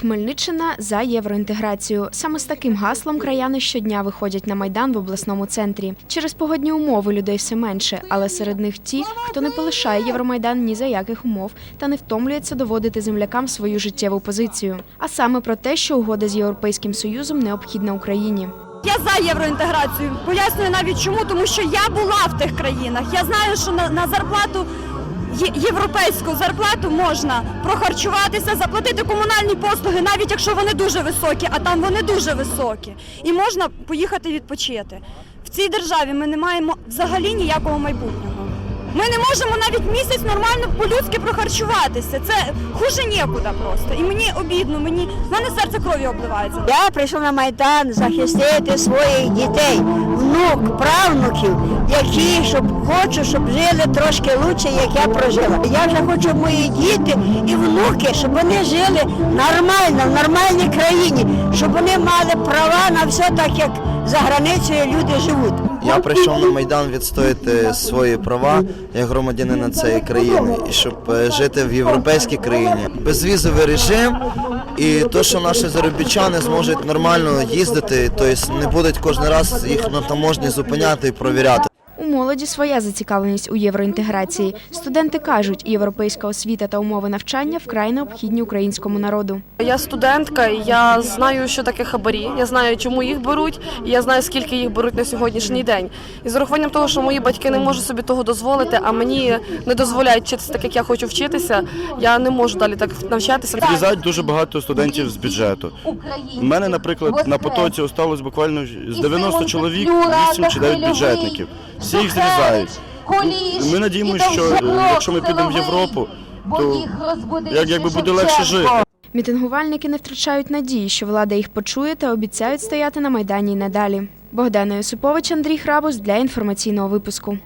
Хмельниччина за євроінтеграцію. Саме з таким гаслом краяни щодня виходять на майдан в обласному центрі. Через погодні умови людей все менше, але серед них ті, хто не полишає Євромайдан ні за яких умов та не втомлюється доводити землякам свою життєву позицію. А саме про те, що угода з європейським союзом необхідна Україні. Я за євроінтеграцію. Пояснюю навіть чому, тому що я була в тих країнах. Я знаю, що на, на зарплату європейську зарплату можна прохарчуватися, заплатити комунальні послуги, навіть якщо вони дуже високі, а там вони дуже високі. І можна поїхати відпочити. В цій державі ми не маємо взагалі ніякого майбутнього. Ми не можемо навіть місяць нормально по-людськи прохарчуватися. Це хуже нікуди просто. І мені обідно, мені в мене серце кров'ю обливається. Я прийшов на Майдан захистити своїх дітей, внук, правнуків, які щоб хочу, щоб жили трошки краще, як я прожила. Я вже хочу, мої діти і внуки, щоб вони жили нормально, в нормальній країні, щоб вони мали права на все так, як за границею люди живуть. Я прийшов на Майдан відстояти свої права як громадянина цієї країни і щоб е, жити в європейській країні. Безвізовий режим і то, що наші заробітчани зможуть нормально їздити, тобто не будуть кожен раз їх на таможні зупиняти і провіряти. У молоді своя зацікавленість у євроінтеграції. Студенти кажуть, європейська освіта та умови навчання вкрай необхідні українському народу. Я студентка, я знаю, що таке хабарі. Я знаю, чому їх беруть, і я знаю, скільки їх беруть на сьогоднішній день. І з урахуванням того, що мої батьки не можуть собі того дозволити, а мені не дозволяють вчитися так, як я хочу вчитися. Я не можу далі так навчатися. Відрізають дуже багато студентів з бюджету. У мене, наприклад, на потоці осталось буквально з 90 чоловік, 8 чи 9 бюджетників. Всі їх зрізають. Ми надіємося, що якщо ми підемо в Європу, то як, якби буде легше жити. Мітингувальники не втрачають надії, що влада їх почує та обіцяють стояти на майдані й надалі. Богдана Юсупович, Андрій Храбус для інформаційного випуску.